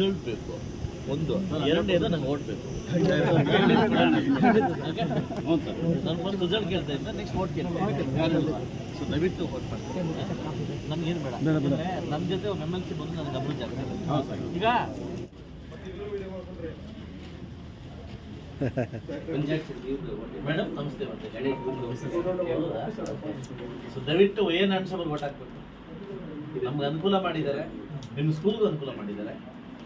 Result ಬೇಕು. ಒಂದು ಎರಡನೇದು ನಂಗೆ ಓಟ್ ಬೇಕು. ನಾನು ಬಂದು ರಿಸಲ್ಟ್ ಕೇಳ್ತಾ ಇದ್ದೆ ನೆಕ್ಸ್ಟ್ ಓಟ್ ಕೇಳ್ತೀನಿ ಸೊ ದಯವಿಟ್ಟು ಓಟ್ ಮಾಡ್ತೀನಿ ನನ್ಗೇನು ಬೇಡ. ನಮ್ಮ ಜೊತೆ ಒಬ್ಬ ಎಂ ಎಲ್ ಸಿ ಬಂದು ನನಗೆ ಅಭಿವೃದ್ಧಿ ಆಗ್ತದೆ ಈಗ? ಮೇಡಮ್ ನಮಸ್ತೆ ಸೊ ದಯವಿಟ್ಟು ಏನು ಅನ್ಸೋರು ಓಟ್ ಹಾಕ್ಬೇಕು. ನಮ್ಗೆ ಅನುಕೂಲ ಮಾಡಿದ್ದಾರೆ. ನಿಮ್ಮ ಸ್ಕೂಲ್ಗೂ ಅನುಕೂಲ ಮಾಡಿದ್ದಾರೆ.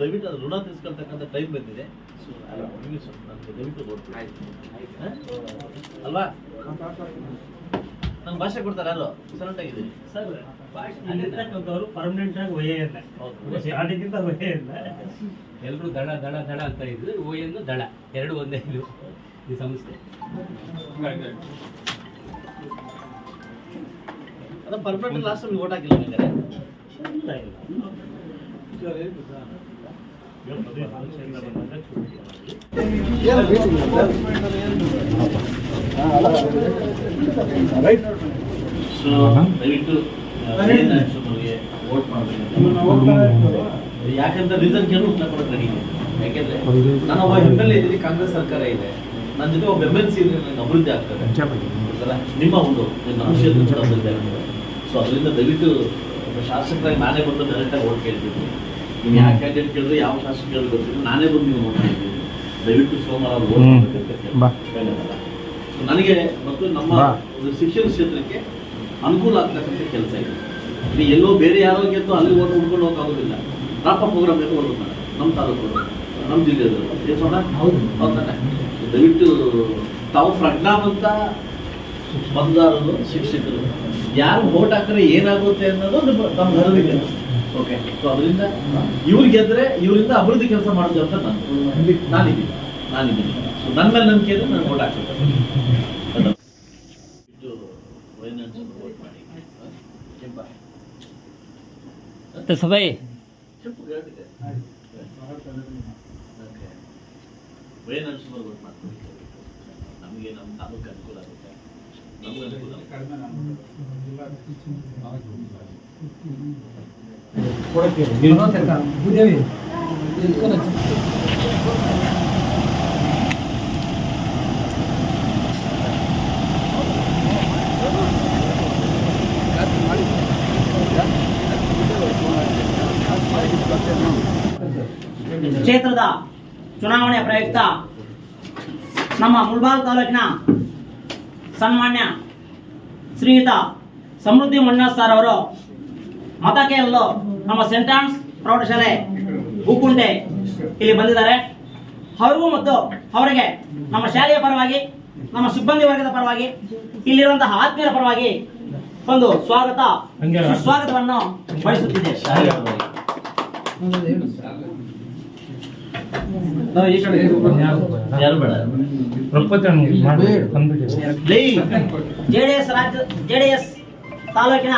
ದಯವಿಟ್ಟು ಅದು ಋಣ ತೀರಿಸ್ಕೊಳ್ತಕ್ಕಂಥ ಟೈಮ್ ಬಂದಿದೆ. ಸೊ ನಿಮಗೆ ಸ್ವಲ್ಪ ನನಗೆ ದಯವಿಟ್ಟು ಓಟ್ ಅಲ್ವಾ? ನನ್ನ ಭಾಷೆ ಕೊಡ್ತಾರೆ ಯಾರು? ಸೈಲೆಂಟ್ ಆಗಿದ್ದೀನಿ ಸರ್ ಅಲ್ಲಿರ್ತಕ್ಕಂಥವ್ರು ಪರ್ಮನೆಂಟ್ ಆಗಿ ಒಯ್ಯೇ ಇಲ್ಲ ಒಯ್ಯೇ ಇಲ್ಲ ಎಲ್ಲರೂ ದಡ ದಡ ದಡ ಅಂತ ಇದ್ರು ಓಯನ್ನು ದಡ ಎರಡು ಒಂದೇ ಇದು. ಈ ಸಂಸ್ಥೆ. ಅದು ಪರ್ಮನೆಂಟ್ ಲಾಸ್ಟ್ ಓಟ್ ಹಾಕಿಲ್ಲ ಇಲ್ಲ ಇಲ್ಲ. ಸೊ ಯಾಕಂತ ರೀಸನ್ ಕೇಳಿ ಉತ್ತರ ಕೊಡಕ್ಕೆ ರೆಡಿ. ಯಾಕೆಂದ್ರೆ ನಾನು ಒಬ್ಬ ಎಂ ಎಲ್ ಎ ಇದ್ದೀನಿ ಕಾಂಗ್ರೆಸ್ ಸರ್ಕಾರ ಇದೆ ನನ್ನ ಜೊತೆ ಒಬ್ಬ ಎಂ ಎಲ್ ಸಿ ಇದ್ರೆ ನನಗೆ ಅಭಿವೃದ್ಧಿ ಆಗ್ತದೆ ನಿಮ್ಮ ಒಂದು ನಮ್ಮ ಕ್ಷೇತ್ರ ಅಭಿವೃದ್ಧಿ ಆಗ್ತದೆ ಸೊ ಅದರಿಂದ ದಯವಿಟ್ಟು ಶಾಸಕರಾಗಿ ನಾನೇ ಬಂದು ಡೈರೆಕ್ಟಾಗಿ ಓಟ್ ಕೇಳ್ತೀನಿ ನೀವು ಯಾಕೆ ಅಂತ ಕೇಳಿದ್ರೆ ಯಾವ ಶಾಸಕ ಕೇಳಿದ್ರೆ ಗೊತ್ತಿಲ್ಲ ನಾನೇ ಬಂದು ನೀವು ನೋಡ್ತಾ ಇದ್ದೀನಿ. ದಯವಿಟ್ಟು ಸೋಮವಾರ ಸೊ ನನಗೆ ಮತ್ತು ನಮ್ಮ ಒಂದು ಶಿಕ್ಷಣ ಕ್ಷೇತ್ರಕ್ಕೆ ಅನುಕೂಲ ಆಗ್ತಕ್ಕಂಥ ಕೆಲಸ ಇದೆ. ಇಲ್ಲಿ ಎಲ್ಲೋ ಬೇರೆ ಯಾರೋ ಗೆದ್ದು ಅಲ್ಲಿ ಓಟ್ ಹುಡ್ಕೊಂಡು ಹೋಗೋಕ್ಕಾಗೋದಿಲ್ಲ ರಾಪ ಪ್ರೋಗ್ರಾಮ್ ಎಲ್ಲ ಮಾಡಿ ನಮ್ಮ ತಾಲೂಕು ನಮ್ಮ ಜಿಲ್ಲೆಯದು ಹೌದು. ಹೌದಾನೆ ದಯವಿಟ್ಟು ತಾವು ಪ್ರಜ್ಞಾವಂತ ಬಂದಾರರು ಶಿಕ್ಷಕರು. ಯಾರು ವೋಟ್ ಹಾಕಿದ್ರೆ ಏನಾಗುತ್ತೆ ಅನ್ನೋದು ನಿಮ್ಮ ಗರ್ವಿದೆ ಓಕೆ ಸೊ ಅದರಿಂದ ಇವ್ರು ಇವರಿಂದ ಅಭಿವೃದ್ಧಿ ಕೆಲಸ ಮಾಡೋದು ಅಂತ ನಾನು ನಾನಿದ್ದೀನಿ. ನಾನಿದ್ದೀನಿ. ಸೊ ನನ್ನ ಮೇಲೆ ನಂಬಿಕೆ ಇದ್ರೆ ನಾನು ಓಟ್ ಹಾಕ್ಬೇಕು ಸಭೆ ವೈನ್ ನಮಗೆ ನಮ್ಮ ತಾಲೂಕು ಅನುಕೂಲ ಆಗುತ್ತೆ. ನಮ್ಗೆ ಅನುಕೂಲ ಕ್ಷೇತ್ರದ ಚುನಾವಣೆ ಪ್ರಯುಕ್ತ ನಮ್ಮ ಮುಳ್ಬಾಲ್ ತಾಲೂಕಿನ ಸನ್ಮಾನ್ಯ ಶ್ರೀಯುತ ಸಮೃದ್ಧಿ ಮಂಜುನಾಥ್ ಸರ್ ಅವರು ಮತ ಕೇಳಲು ನಮ್ಮ ಸೆಂಟ್ ಆನ್ಸ್ ಪ್ರೌಢಶಾಲೆ ಹೂಕುಂಟೆ ಇಲ್ಲಿ ಬಂದಿದ್ದಾರೆ. ಅವರಿಗೂ ಮತ್ತು ಅವರಿಗೆ ನಮ್ಮ ಶಾಲೆಯ ಪರವಾಗಿ ನಮ್ಮ ಸಿಬ್ಬಂದಿ ವರ್ಗದ ಪರವಾಗಿ ಇಲ್ಲಿರುವಂತಹ ಆತ್ಮೀಯರ ಪರವಾಗಿ ಒಂದು ಸ್ವಾಗತ ಸ್ವಾಗತವನ್ನು ಲೇ, ಜೆಡಿಎಸ್ ರಾಜ್ಯ ಜೆಡಿಎಸ್ ತಾಲೂಕಿನ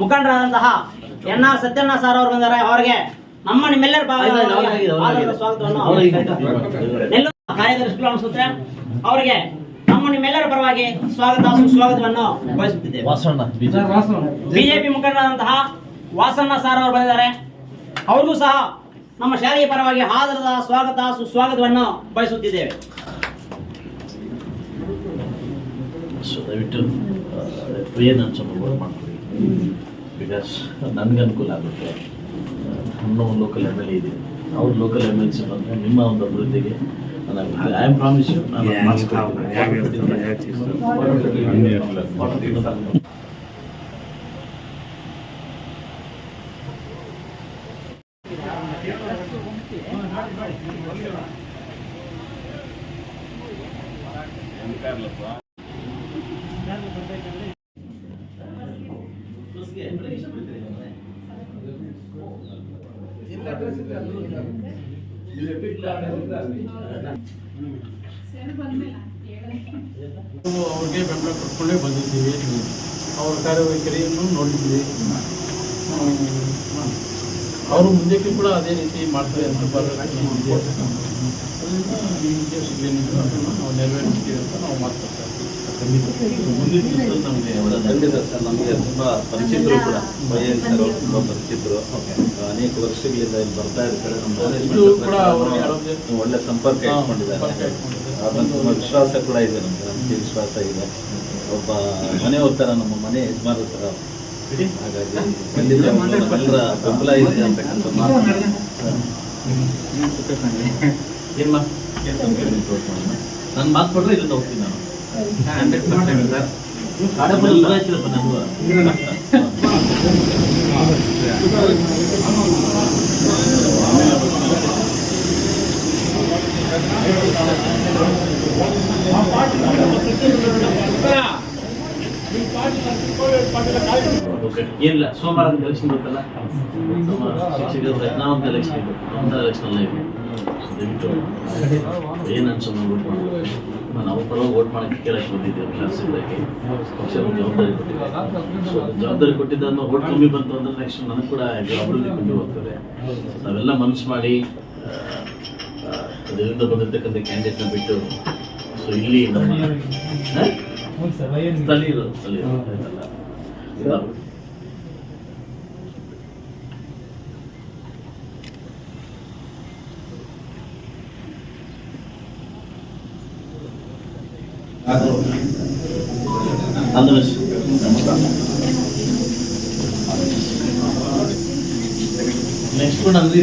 ಮುಖಂಡರಾದಂತಹ ಎನ್ ಆರ್ ಸತ್ಯಣ್ಣ ಸರ್ ಅವರು ಬಂದಾರೆ ಅವರಿಗೆ ನಮ್ಮ ನಿಮ್ಮೆಲ್ಲರ. ಸ್ವಾಗತವನ್ನು ಅವ್ರಿಗೆ ನೆಲ್ಲೂರು ಕಾರ್ಯದರ್ಶಿಗಳು ಅನಿಸುತ್ತೆ ಅವರಿಗೆ ನಮ್ಮ ನಿಮ್ಮೆಲ್ಲರ ಪರವಾಗಿ ಸ್ವಾಗತ ಸುಸ್ವಾಗತವನ್ನು ಬಯಸುತ್ತಿದ್ದೇವೆ. ವಾಸಣ್ಣ ಬಿಜೆಪಿ. ಬಿಜೆಪಿ ಮುಖಂಡರಾದಂತಹ ವಾಸಣ್ಣ ಸಾರ್ ಅವರು ಬಂದಿದ್ದಾರೆ. ಅವ್ರಿಗೂ ಸಹ ನಮ್ಮ ಶಾಲೆಯ ಪರವಾಗಿ ಆದರದ ಸ್ವಾಗತ ಸುಸ್ವಾಗತವನ್ನು ಬಯಸುತ್ತಿದ್ದೇವೆ. ಸೊ ದಯವಿಟ್ಟು ಬಿಕಾಸ್ ನನಗೆ ಅನುಕೂಲ ಆಗುತ್ತೆ. ಒಂದು ಲೋಕಲ್ ಎಂ ಎಲ್ ಎ ಇದೆ. ಅವ್ರ ಲೋಕಲ್ ಎಂ ಎಲ್ ಸಿ ಬಂದರೆ ನಿಮ್ಮ ಒಂದು ಅಭಿವೃದ್ಧಿಗೆ ನಾನು ಐ ಆಮ್ ಪ್ರಾಮಿಸ್ ಯು ನಾನು ಮಾಡಿಸ್ಕೊಡ್ತೀನಿ ನಾವು ಅವ್ರಿಗೆ ಬೆಂಬಲ ಕೊಟ್ಕೊಂಡೇ ಬಂದಿದ್ದೀವಿ ಅವ್ರ ಕಾರ್ಯವೈಖರಿಯನ್ನು ನೋಡಿದ್ವಿ ಅವರು ಮುಂದಕ್ಕೆ ಕೂಡ ಅದೇ ರೀತಿ ಮಾಡ್ತಾರೆ ಅಂತ. ಅದರಿಂದ ಈ ಸಿಗಲೇನಿದ್ರು ಅದನ್ನು ನಾವು ನೆರವೇರಿಸ್ತೀವಿ ಅಂತ ನಾವು ಮಾತಾಡ್ತಾ ಖಂಡಿತ ಸರ್ ನಮಗೆ ತುಂಬ ಪರಿಚಿತರು ಕೂಡ. ಬೈಯಲ್ ಸರ್ ಅವರು ತುಂಬ ಪರಿಚಿತರು. ಅನೇಕ ವರ್ಷಗಳಿಂದ ಇಲ್ಲಿ ಬರ್ತಾ ಇರ್ತಾರೆ. ನಮ್ಮ ಒಳ್ಳೆ ಸಂಪರ್ಕ ಇಟ್ಕೊಂಡಿದ್ದಾರೆ. ತುಂಬ ವಿಶ್ವಾಸ ಕೂಡ ಇದೆ ನಮ್ಗೆ. ನಮಗೆ ವಿಶ್ವಾಸ ಇದೆ. ಒಬ್ಬ ಮನೆ ಥರ ನಮ್ಮ ಮನೆ ಯಜಮಾನರ ಥರ ಹಾಗಾಗಿ ಖಂಡಿತ ಎಲ್ಲರ ಬೆಂಬಲ ಇದೆ ಅಂತಕ್ಕಂಥ ಮಾತು. ಏನ್ಮಾ ನಾನು ಮಾತು ಕೊಟ್ಟರೆ ಇದನ್ನ ಹೋಗ್ತೀನಿ ನಾನು. ಹಂಡ್ರೆಡ್ ಪರ್ಸೆಂಟ್ ಸರ್ ಕಾಡಬಲ್ಲ ಉದಾಚಿರಪ್ಪ ನಮಗೂ ಏನಿಲ್ಲ ಸೋಮವಾರ ಒಂದು ಎಲೆಕ್ಷನ್ ಗೊತ್ತಲ್ಲ ಸೋಮವಾರ ಶಿಕ್ಷಕರ ನಾವೊಂದು ಎಲೆಕ್ಷನ್ ಒಂದು ಎಲೆಕ್ಷನ್ ಅಲ್ಲ ಇದೆ ದಯವಿಟ್ಟು ಏನು ಅನ್ಸೋಣ ವೋಟ್ ಮಾಡಬೇಕು ನಾವು ಪರವಾಗಿ ವೋಟ್ ಮಾಡಕ್ಕೆ ಕೇಳಕ್ಕೆ ಬಂದಿದ್ದೇವೆ ಶಾಸಕರಾಗಿ. ಪಕ್ಷ ಒಂದು ಜವಾಬ್ದಾರಿ ಕೊಟ್ಟಿದೆ. ಸೊ ಜವಾಬ್ದಾರಿ ಕೊಟ್ಟಿದ್ದನ್ನು ವೋಟ್ ಕಮ್ಮಿ ಬಂತು ಅಂದ್ರೆ ನೆಕ್ಸ್ಟ್ ನನಗೆ ಕೂಡ ಅಭಿವೃದ್ಧಿ ಕೊಂಡು ಹೋಗ್ತದೆ. ನಾವೆಲ್ಲ ಮನಸ್ಸು ಮಾಡಿ ಅದರಿಂದ ಬಂದಿರ್ತಕ್ಕಂಥ ಕ್ಯಾಂಡಿಡೇಟ್ನ ಬಿಟ್ಟು ಸೊ ಇಲ್ಲಿ ನಮ್ಮ ಸ್ಥಳೀಯ ಸ್ಥಳೀಯರು ಸ್ಥಳೀಯರು best. Next Kundalli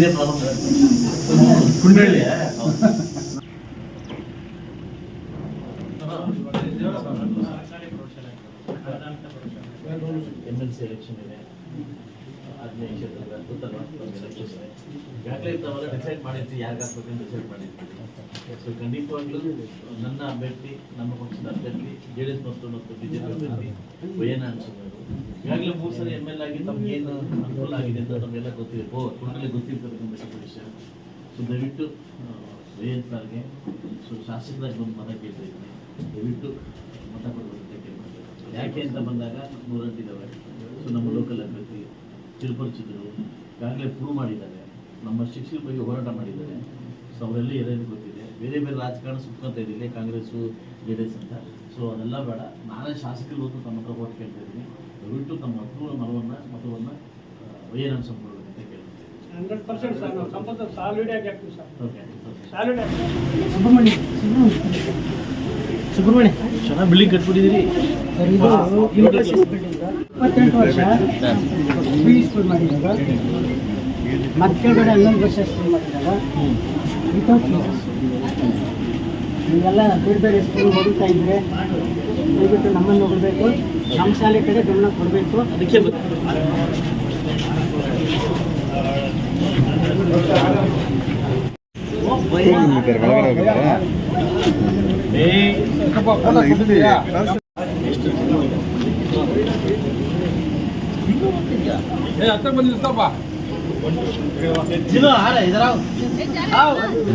M L C election ಇದೆ ಹದಿನೈದು ಕ್ಷೇತ್ರದ ಗೊತ್ತಲ್ವ ಎಲೆಕ್ಷನ್ ಇದೆ ಈಗಾಗಲೇ ತಾವೆಲ್ಲ ಡಿಸೈಡ್ ಮಾಡಿರ್ತೀವಿ ಹಾಕ್ಬೇಕಂತ ಡಿಸೈಡ್ ಮಾಡಿರ್ತೀವಿ ಸೊ ಖಂಡಿತವಾಗ್ಲೂ ನನ್ನ ಅಭ್ಯರ್ಥಿ, ನಮ್ಮ ಪಕ್ಷದ ಅಭ್ಯರ್ಥಿ, ಜೆ ಡಿ ಎಸ್ ಮತ್ತು ಮತ್ತು ಬಿಜೆಪಿ ಅಭ್ಯರ್ಥಿ ವಯನ ಅನ್ಸೋದು ಈಗಾಗಲೇ ಮೂರು ಸರಿ ಎಂ ಎಲ್ ಆಗಿ ತಮಗೇನು ಅನುಕೂಲ ಆಗಿದೆ ಅಂತ ನಮಗೆಲ್ಲ ಗೊತ್ತಿದೆ ಓ ಕುಂಡಲಿ ಗೊತ್ತಿರ್ತಕ್ಕಂಥ ವಿಷಯ ಸೊ ದಯವಿಟ್ಟು ವಯನ್ ಸರ್ಗೆ ಸೊ ಶಾಸಕರಾಗಿ ಒಂದು ಮತ ಕೇಳ್ತಾ ಇದ್ದೀನಿ ದಯವಿಟ್ಟು ಮತ ಕೊಡಬೇಕಂತ ಯಾಕೆ ಅಂತ ಬಂದಾಗ ನೂರಂತಿದ್ದಾವೆ ಸೊ ನಮ್ಮ ಲೋಕಲ್ ಅಭ್ಯರ್ಥಿ ಚಿರುಪರಿಚಿತರು ಈಗಾಗಲೇ ಪ್ರೂವ್ ಮಾಡಿದ್ದಾರೆ. ನಮ್ಮ ಶಿಕ್ಷಕರ ಬಗ್ಗೆ ಹೋರಾಟ ಮಾಡಿದ್ದಾರೆ. ಸೊ ಅವರೆಲ್ಲ ಏನೇನು ಗೊತ್ತಿದೆ? ಬೇರೆ ಬೇರೆ ರಾಜಕಾರಣ ಸುತ್ಕೊಂತ ಇದ್ದೀನಿ ಕಾಂಗ್ರೆಸ್ಸು ಜೆ ಡಿ ಎಸ್ ಅಂತ. ಸೊ ಅದೆಲ್ಲ ಬೇಡ. ನಾನೇ ಶಾಸಕರು ಹೋಗಿ ತಮ್ಮ ಹತ್ರ ಓಟ್ ಕೇಳ್ತಾ ಇದ್ದೀನಿ. ದಯವಿಟ್ಟು ತಮ್ಮ ಅಪೂರ್ವ ಮತವನ್ನು ಮತವನ್ನು ವೈಎನ್ ಅಂತ ಕೇಳ್ತೀನಿ ಹಂಡ್ರೆಡ್ ಪರ್ಸೆಂಟ್ ಸರ್ ನಾವು ಸಂಪತ್ತು ಸಾಲಿಡ್ ಆಗಿ ಹಾಕ್ತೀವಿ sir. Okay solid Subrahmanya Subrahmanya. ಚೆನ್ನಾಗಿ ಬಿಲ್ಡಿಂಗ್ ಕಟ್ಬಿಟ್ಟಿದ್ದೀರಿ ಇಪ್ಪತ್ತೆಂಟು ವರ್ಷ. ಫ್ರೀ ಸ್ಕೂಲ್ ಮಾಡಿದಾಗ ಮತ್ತೆ ಕೆಳಗಡೆ ಹನ್ನೊಂದು ವರ್ಷ ಸ್ಕೂಲ್ ಮಾಡಿದಾಗ ವಿತೌಟ್ ಫೀಸ್ ನೀವೆಲ್ಲ ಬೇರೆ ಬೇರೆ ಸ್ಕೂಲ್ ಓದುತ್ತಾ ಇದ್ರೆ ದಯವಿಟ್ಟು ನಮ್ಮನ್ನು ನೋಡಬೇಕು ನಮ್ಮ ಶಾಲೆ ಕಡೆ ಗಮನ ಕೊಡಬೇಕು ಅದಕ್ಕೆ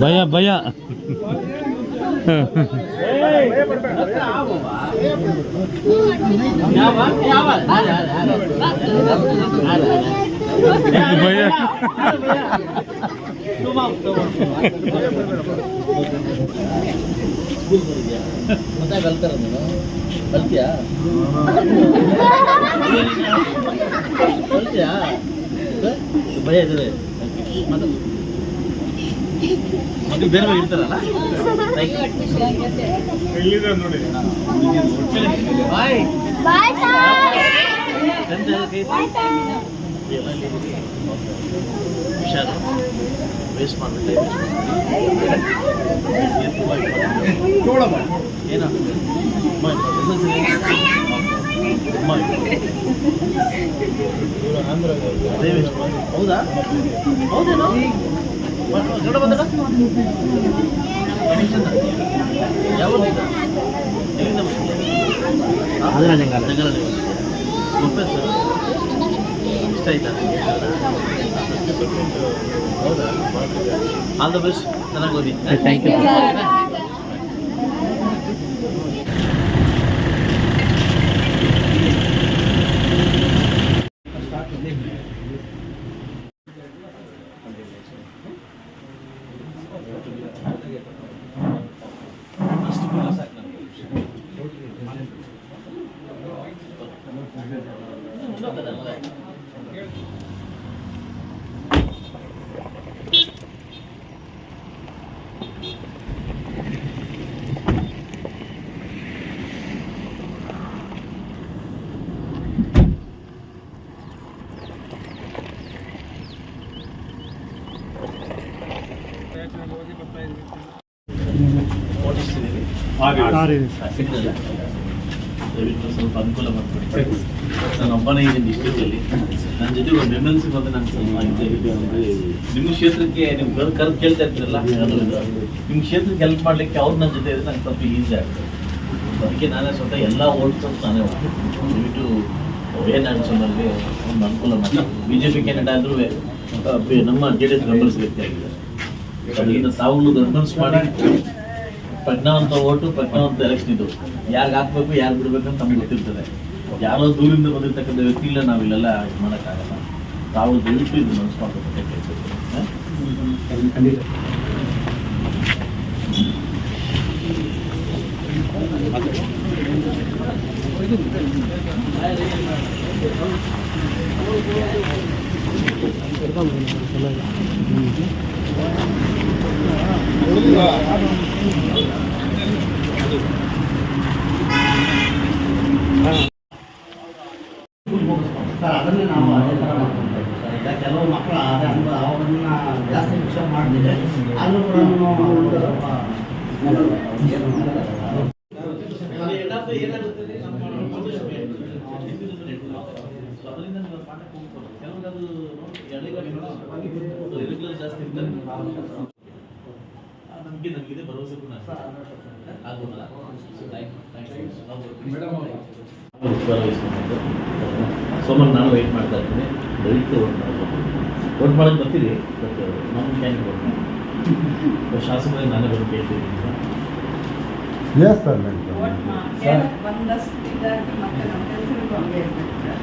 ಭಯ ಭಯ ಭಯ ಮತ್ತೆ ಕಲ್ತಾರ ನೀನು ಕಲ್ತಿಯಾ ಕಲ್ತಿಯಾ ಭಯ ಇದ್ರೆ ಮತ್ತೆ ಮಕ್ಕಳು ಬೇರೆ ಬೇರೆ ಇರ್ತಾರಲ್ಲ ಬಾಯ್ ಬಾಯ್ ಹುಷಾರು ವೇಸ್ಟ್ ಮಾಡ್ಬಿಟ್ಟೆ ಏನಾಗ್ತದೆ ಅದೇ waste ಮಾಡಿ. ಹೌದಾ ಹೌದೇನೋ ಇಷ್ಟ ಆಲ್ ದ ಬೆಸ್ಟ್ ಚೆನ್ನಾಗಿ ಓದಿ ಥ್ಯಾಂಕ್ ಯು ಅಷ್ಟು ಕೂಡ ಸಾಕು ನನಗೆ ಸಿಗ್ತದೆ. ದಯವಿಟ್ಟು ಸ್ವಲ್ಪ ಅನುಕೂಲ ಮಾಡಿಕೊಡಿ. ನಾನು ಒಬ್ಬನೇ ಇದ್ದೀನಿ ಡಿಸ್ಟ್ರಿಕ್ಟಲ್ಲಿ ನನ್ನ ಜೊತೆ ಒಂದು ಎಂ ಎಲ್ ಸಿ ಬಂದು ಇದು ನಿಮ್ಮ ಕ್ಷೇತ್ರಕ್ಕೆ ನೀವು ಕರ್ ಕರೆದು ಕೇಳ್ತಾ ಇರ್ತೀರಲ್ಲ ನಿಮ್ಮ ಕ್ಷೇತ್ರಕ್ಕೆ ಹೆಲ್ಪ್ ಮಾಡಲಿಕ್ಕೆ ಅವ್ರು ನನ್ನ ಜೊತೆ ಇದ್ರೆ ನಂಗೆ ಸ್ವಲ್ಪ ಈಸಿ ಆಗ್ತದೆ. ಅದಕ್ಕೆ ನಾನೇ ಸ್ವತಃ ಎಲ್ಲ ಓಟ್ಸ್ ನಾನೇ ದಯವಿಟ್ಟು ಏನು ಅನ್ಸೋನಲ್ಲಿ ಒಂದು ಅನುಕೂಲ ಮಾಡಿ. ಬಿ ಜೆ ಪಿ ಕ್ಯಾಂಡಿಡೇಟ್ ಆದರೂ ನಮ್ಮ ಜೆ ಡಿ ಎಸ್ ಮೆಂಬರ್ಸ್ ವ್ಯಕ್ತಿ ಆಗಿದೆ ಅದರಿಂದ ತಾವು ದೊಡ್ಡ ಮಾಡಿ. ಪ್ರಜ್ಞಾವಂತ ಓಟು ಪ್ರಜ್ಞಾವಂತ ಎಲೆಕ್ಷನ್ ಇದು. ಯಾರಿಗೆ ಹಾಕ್ಬೇಕು ಯಾರು ಬಿಡ್ಬೇಕು ಅಂತ ನಮ್ಗೆ ಗೊತ್ತಿರ್ತದೆ. ಯಾರೋ ದೂರಿಂದ ಬಂದಿರ್ತಕ್ಕಂಥ ವ್ಯಕ್ತಿ ಇಲ್ಲ ನಾವಿಲ್ಲೆಲ್ಲ ಇದು ಮಾಡೋಕ್ಕಾಗಲ್ಲ. ತಾವು ದಯವಿಟ್ಟು ಇದು ಮನಸ್ಸು ಮಾಡ್ಬೇಕು ಸರ್, ಅದನ್ನೇ ನಾವು ಅದೇ ಥರ ಮಾಡ್ಕೊಂತ ಇದ್ದೀವಿ ಕೆಲವು ಮಕ್ಕಳು ಅದೇ ಅನುಭವ ಜಾಸ್ತಿ ವಿಷಯ ಮಾಡಿದ್ರೆ ಆದರೂ ಕೂಡ ಅದರಿಂದ ನೀವು ಪಾಠಕ್ಕೆ ಹೋಗ್ಬೋದು ಕೆಲವರು ಅದು ನೋಡಿ ಎಳೆಗಳು ರೆಗ್ಯುಲರ್ ಜಾಸ್ತಿ ಇರ್ತಾರೆ ಆ ನಂಬಿಕೆ ನನಗಿದೆ ಭರವಸೆ ಕೂಡ ಸೋಮನ್ ನಾನು ವೆಯ್ಟ್ ಮಾಡ್ತಾ ಇದ್ದೀನಿ. ದಯವಿಟ್ಟು ವೋಟ್ ಮಾಡಬೇಕು ವೋಟ್ ಮಾಡೋಕ್ಕೆ ಬರ್ತೀರಿ ಬಟ್ ನಮ್ಮ ಕ್ಯಾಂಡಿಡೇಟ್ ವೋಟ್ ಮಾಡಿ ಶಾಸಕರಿಗೆ ನಾನೇ ಬಂದು ಕೇಳ್ತೀನಿ ಸರ್. ಇಲ್ಲ,